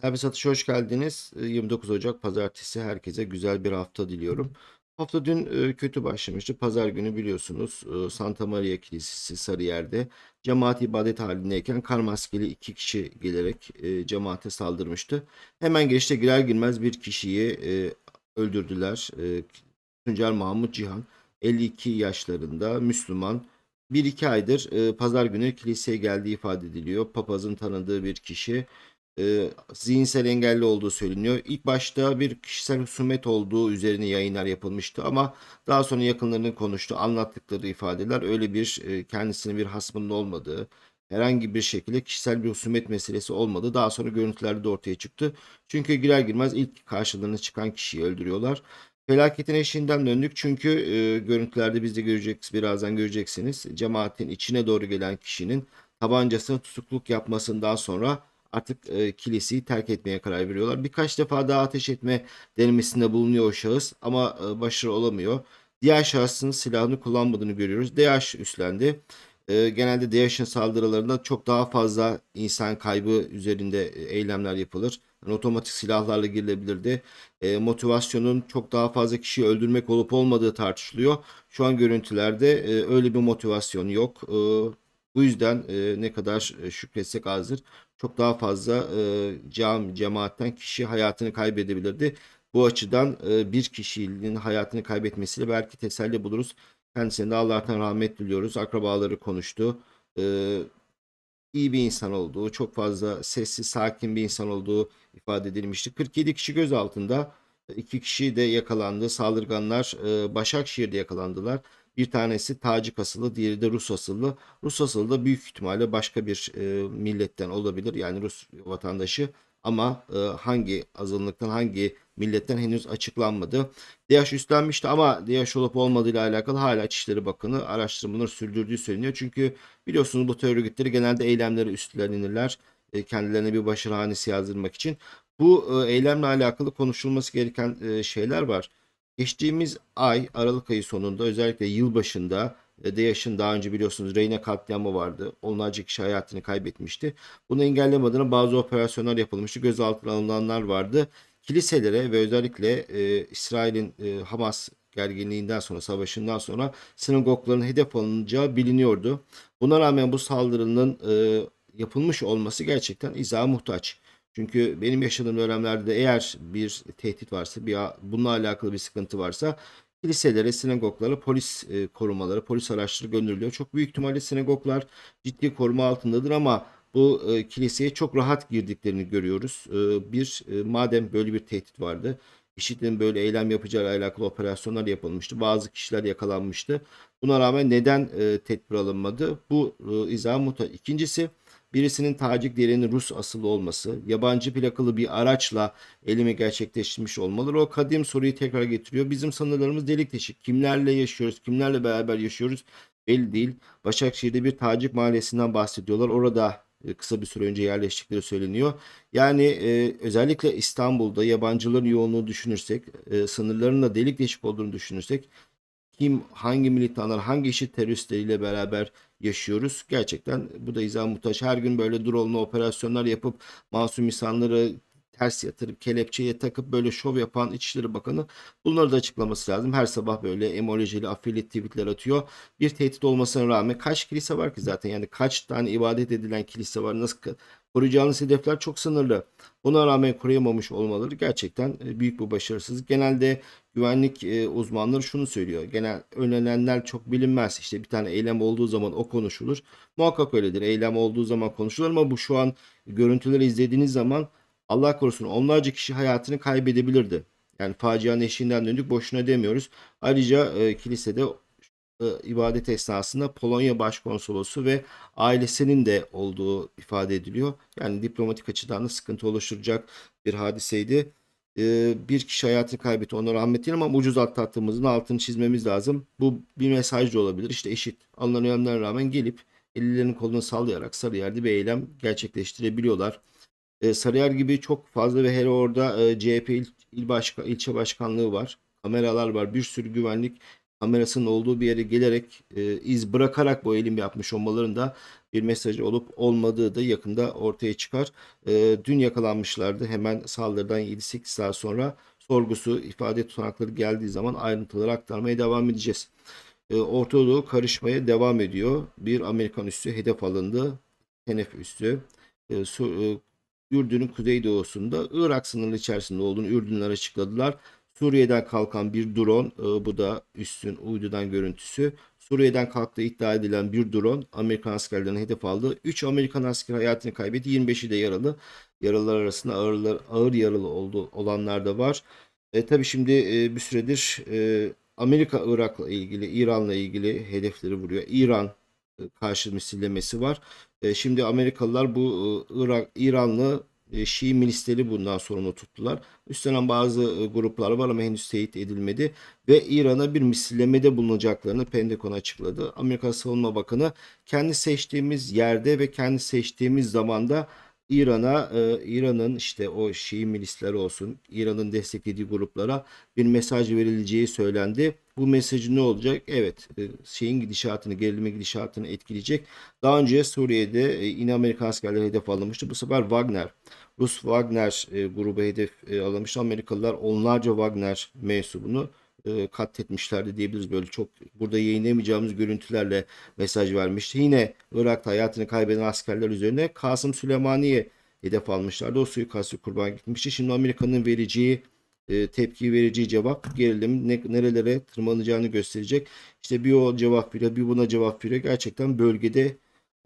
Serbest Satış'a hoş geldiniz. Eee, 29 Ocak Pazartesi herkese güzel bir hafta diliyorum. Hafta dün kötü başlamıştı. Pazar günü biliyorsunuz Santa Maria Kilisesi Sarıyer'de cemaat ibadet halindeyken kar maskeli iki kişi gelerek cemaate saldırmıştı. Hemen girişte girer girmez bir kişiyi öldürdüler. Tuncer Mahmut Cihan 52 yaşlarında Müslüman. Bir iki aydır eee, pazar günü kiliseye geldiği ifade ediliyor. Papazın tanıdığı bir kişi e, zihinsel engelli olduğu söyleniyor. İlk başta bir kişisel husumet olduğu üzerine yayınlar yapılmıştı ama daha sonra yakınlarının konuştu, anlattıkları ifadeler öyle bir e, kendisine bir hasmının olmadığı, herhangi bir şekilde kişisel bir husumet meselesi olmadı. Daha sonra görüntülerde de ortaya çıktı. Çünkü girer girmez ilk karşılarına çıkan kişiyi öldürüyorlar. Felaketin eşiğinden döndük çünkü e, görüntülerde biz de göreceksiniz, birazdan göreceksiniz. Cemaatin içine doğru gelen kişinin tabancasını tutukluk yapmasından sonra artık e, kiliseyi terk etmeye karar veriyorlar. Birkaç defa daha ateş etme denemesinde bulunuyor o şahıs ama e, başarılı olamıyor. Diğer şahsın silahını kullanmadığını görüyoruz. DH üstlendi. E, genelde DH'ın saldırılarında çok daha fazla insan kaybı üzerinde e, eylemler yapılır. Yani otomatik silahlarla girilebilirdi. E, motivasyonun çok daha fazla kişiyi öldürmek olup olmadığı tartışılıyor. Şu an görüntülerde e, öyle bir motivasyon yok. E, bu yüzden e, ne kadar e, şükretsek azdır. Çok daha fazla e, cam cemaatten kişi hayatını kaybedebilirdi. Bu açıdan e, bir kişinin hayatını kaybetmesiyle belki teselli buluruz. Kendisine de Allah'tan rahmet diliyoruz. Akrabaları konuştu. E, iyi bir insan olduğu, çok fazla sessiz, sakin bir insan olduğu ifade edilmişti. 47 kişi gözaltında, 2 kişi de yakalandı. Saldırganlar e, Başakşehir'de yakalandılar. Bir tanesi Tacik asıllı, diğeri de Rus asıllı. Rus asıllı da büyük ihtimalle başka bir e, milletten olabilir. Yani Rus vatandaşı ama e, hangi azınlıktan, hangi milletten henüz açıklanmadı. DH üstlenmişti ama DH olup olmadığı ile alakalı hala İçişleri Bakanı araştırmaları sürdürdüğü söyleniyor. Çünkü biliyorsunuz bu terör örgütleri genelde eylemleri üstlenirler. E, kendilerine bir başarı hanesi yazdırmak için. Bu e, eylemle alakalı konuşulması gereken e, şeyler var. Geçtiğimiz ay Aralık ayı sonunda özellikle yılbaşında e, DAEŞ'in daha önce biliyorsunuz Reyne katliamı vardı. Onlarca kişi hayatını kaybetmişti. Bunu engelleme adına bazı operasyonlar yapılmıştı. Gözaltına alınanlar vardı. Kiliselere ve özellikle e, İsrail'in e, Hamas gerginliğinden sonra, savaşından sonra sinagogların hedef alınacağı biliniyordu. Buna rağmen bu saldırının e, yapılmış olması gerçekten izaha muhtaç. Çünkü benim yaşadığım dönemlerde de eğer bir tehdit varsa, bir bununla alakalı bir sıkıntı varsa kiliselere, sinagoglara polis e, korumaları, polis araçları gönderiliyor. Çok büyük ihtimalle sinagoglar ciddi koruma altındadır ama bu e, kiliseye çok rahat girdiklerini görüyoruz. E, bir e, madem böyle bir tehdit vardı, IŞİD'in böyle eylem yapacağı alakalı operasyonlar yapılmıştı. Bazı kişiler yakalanmıştı. Buna rağmen neden e, tedbir alınmadı? Bu e, izah muhtaç. İkincisi birisinin Tacik diğerinin Rus asıllı olması, yabancı plakalı bir araçla elimi gerçekleştirmiş olmaları o kadim soruyu tekrar getiriyor. Bizim sınırlarımız delik deşik. Kimlerle yaşıyoruz, kimlerle beraber yaşıyoruz belli değil. Başakşehir'de bir Tacik mahallesinden bahsediyorlar. Orada e, kısa bir süre önce yerleştikleri söyleniyor. Yani e, özellikle İstanbul'da yabancıların yoğunluğu düşünürsek, e, sınırların da delik deşik olduğunu düşünürsek kim, hangi militanlar, hangi işit teröristleriyle beraber yaşıyoruz. Gerçekten bu da izah muhtaç. Her gün böyle drone'lu operasyonlar yapıp masum insanları ters yatırıp kelepçeye takıp böyle şov yapan İçişleri Bakanı bunları da açıklaması lazım. Her sabah böyle emojili affiliate tweetler atıyor. Bir tehdit olmasına rağmen kaç kilise var ki zaten yani kaç tane ibadet edilen kilise var nasıl koruyacağınız hedefler çok sınırlı. Buna rağmen koruyamamış olmaları gerçekten e, büyük bir başarısızlık. Genelde güvenlik e, uzmanları şunu söylüyor. Genel önlenenler çok bilinmez. İşte bir tane eylem olduğu zaman o konuşulur. Muhakkak öyledir. Eylem olduğu zaman konuşulur ama bu şu an görüntüleri izlediğiniz zaman Allah korusun onlarca kişi hayatını kaybedebilirdi. Yani facianın eşiğinden döndük boşuna demiyoruz. Ayrıca e, kilisede e, ibadet esnasında Polonya Başkonsolosu ve ailesinin de olduğu ifade ediliyor. Yani diplomatik açıdan da sıkıntı oluşturacak bir hadiseydi. E, bir kişi hayatını kaybetti. Ona rahmet dilerim ama ucuz atlattığımızın altını çizmemiz lazım. Bu bir mesaj da olabilir. İşte eşit. Alınan önlemlere rağmen gelip ellerinin kolunu sallayarak Sarıyer'de bir eylem gerçekleştirebiliyorlar. E, Sarıyer gibi çok fazla ve hele orada e, CHP il, il başka, ilçe başkanlığı var. Kameralar var. Bir sürü güvenlik kamerasının olduğu bir yere gelerek e, iz bırakarak bu eylem yapmış olmalarında bir mesajı olup olmadığı da yakında ortaya çıkar. Dün yakalanmışlardı. Hemen saldırıdan 7-8 saat sonra sorgusu, ifade tutanakları geldiği zaman ayrıntıları aktarmaya devam edeceğiz. E, Orta Doğu karışmaya devam ediyor. Bir Amerikan üssü hedef alındı. Tenef üssü. Ürdün'ün kuzeydoğusunda Irak sınırı içerisinde olduğunu Ürdünler açıkladılar. Suriye'den kalkan bir drone, e, bu da üstün uydudan görüntüsü. Suriye'den kalktığı iddia edilen bir drone Amerikan askerlerine hedef aldı. 3 Amerikan asker hayatını kaybetti. 25'i de yaralı. Yaralılar arasında ağır, ağır yaralı oldu, olanlar da var. E, tabii şimdi e, bir süredir e, Amerika Irak'la ilgili, İran'la ilgili hedefleri vuruyor. İran e, karşı misillemesi var. E, şimdi Amerikalılar bu e, Irak, İranlı e, Şii milisleri bundan sorumlu tuttular. Üstlenen bazı e, gruplar var ama henüz teyit edilmedi ve İran'a bir misillemede bulunacaklarını Pentagon açıkladı. Amerika Savunma Bakanı kendi seçtiğimiz yerde ve kendi seçtiğimiz zamanda İran'a, e, İran'ın işte o Şii milisler olsun, İran'ın desteklediği gruplara bir mesaj verileceği söylendi. Bu mesajı ne olacak? Evet, e, şeyin gidişatını, gerilime gidişatını etkileyecek. Daha önce Suriye'de e, yine Amerikan askerleri hedef alınmıştı. Bu sefer Wagner, Rus Wagner e, grubu hedef alınmıştı. Amerikalılar onlarca Wagner mensubunu katletmişlerdi diyebiliriz. Böyle çok burada yayınlayamayacağımız görüntülerle mesaj vermişti. Yine Irak'ta hayatını kaybeden askerler üzerine Kasım Süleymaniye hedef almışlardı. O suikastı kurban gitmişti. Şimdi Amerika'nın vereceği e, tepki vereceği cevap gerilim ne, nerelere tırmanacağını gösterecek. İşte bir o cevap veriyor, bir buna cevap veriyor. Gerçekten bölgede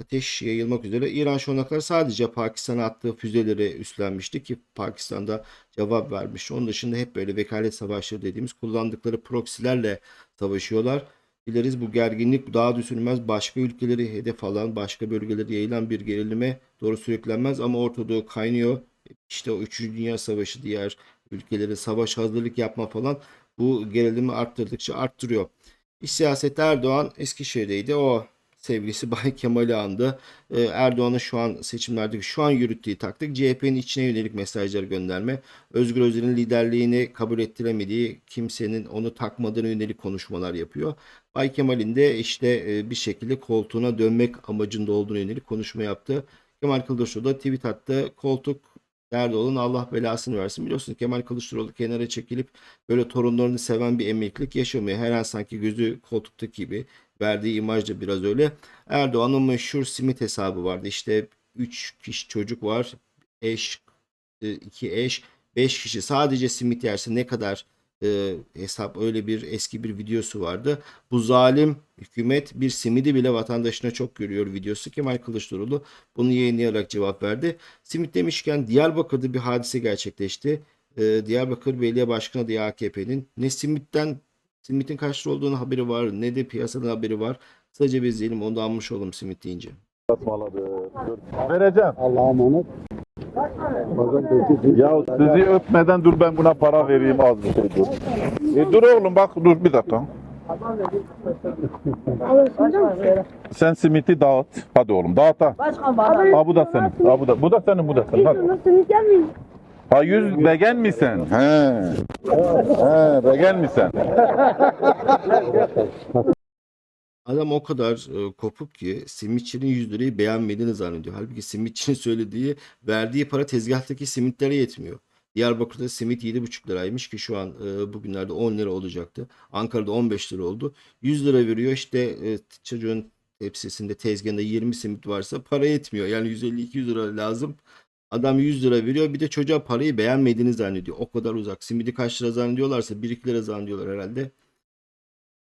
ateş yayılmak üzere. İran şu ana kadar sadece Pakistan'a attığı füzeleri üstlenmişti ki Pakistan'da cevap vermiş. Onun dışında hep böyle vekalet savaşları dediğimiz kullandıkları proksilerle savaşıyorlar. Dileriz bu gerginlik daha düşünülmez başka ülkeleri hedef alan, başka bölgelere yayılan bir gerilime doğru sürüklenmez ama Orta kaynıyor. İşte o 3. Dünya Savaşı diğer ülkelere savaş hazırlık yapma falan bu gerilimi arttırdıkça arttırıyor. İç siyasette Erdoğan Eskişehir'deydi. O sevgilisi Bay Kemal'i andı. Ee, Erdoğan'ın şu an seçimlerdeki şu an yürüttüğü taktik CHP'nin içine yönelik mesajlar gönderme. Özgür Özel'in liderliğini kabul ettiremediği kimsenin onu takmadığına yönelik konuşmalar yapıyor. Bay Kemal'in de işte e, bir şekilde koltuğuna dönmek amacında olduğuna yönelik konuşma yaptı. Kemal Kılıçdaroğlu da tweet attı. Koltuk Nerede olun Allah belasını versin. Biliyorsun Kemal Kılıçdaroğlu kenara çekilip böyle torunlarını seven bir emeklilik yaşamıyor. Her an sanki gözü koltuktaki gibi. Verdiği imaj da biraz öyle. Erdoğan'ın meşhur simit hesabı vardı. İşte 3 kişi çocuk var. Eş, 2 eş, 5 kişi sadece simit yerse ne kadar e, hesap öyle bir eski bir videosu vardı. Bu zalim hükümet bir simidi bile vatandaşına çok görüyor videosu. Kemal Kılıçdaroğlu bunu yayınlayarak cevap verdi. Simit demişken Diyarbakır'da bir hadise gerçekleşti. E, Diyarbakır Belediye Başkanı diye AKP'nin ne simitten simitin kaç olduğunu haberi var ne de piyasadan haberi var. Kısaca bir izleyelim onu da anmış olalım simit deyince. Vereceğim. Allah'a emanet. Ya sizi öpmeden dur ben buna para vereyim az bir şey dur. E, dur oğlum bak dur bir dakika. Sen simiti dağıt. Hadi oğlum dağıt ha. Ha bu da senin. Ha bu da bu da senin bu da senin. Hadi. Ha yüz vegan misin? He. He vegan misin? Adam o kadar e, kopuk ki simitçinin 100 lirayı beğenmediğini zannediyor. Halbuki simitçinin söylediği verdiği para tezgahtaki simitlere yetmiyor. Diyarbakır'da simit 7,5 liraymış ki şu an e, bugünlerde 10 lira olacaktı. Ankara'da 15 lira oldu. 100 lira veriyor işte e, çocuğun tepsisinde tezgahında 20 simit varsa para yetmiyor. Yani 150-200 lira lazım. Adam 100 lira veriyor bir de çocuğa parayı beğenmediğini zannediyor. O kadar uzak. Simidi kaç lira zannediyorlarsa 1-2 lira zannediyorlar herhalde.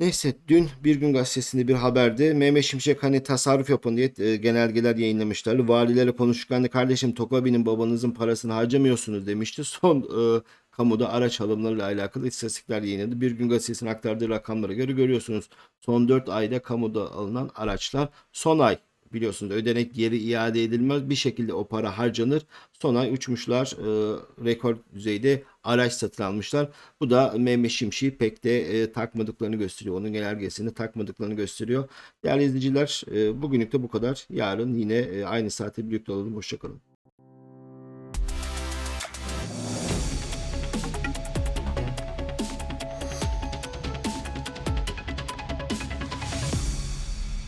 Neyse dün Bir Gün Gazetesi'nde bir haberde Mehmet Şimşek hani tasarruf yapın diye e, genelgeler yayınlamışlardı. Valilere konuşurken de kardeşim Tokabi'nin babanızın parasını harcamıyorsunuz demişti. Son e, kamuda araç alımlarıyla alakalı istatistikler yayınladı. Bir Gün Gazetesi'nin aktardığı rakamlara göre görüyorsunuz. Son 4 ayda kamuda alınan araçlar son ay biliyorsunuz ödenek geri iade edilmez bir şekilde o para harcanır. Son ay uçmuşlar e, rekor düzeyde araç satın almışlar. Bu da Mehmet Şimşek'i pek de e, takmadıklarını gösteriyor. Onun genelgesini takmadıklarını gösteriyor. Değerli izleyiciler e, bugünlük de bu kadar. Yarın yine e, aynı saatte birlikte olalım. Hoşçakalın.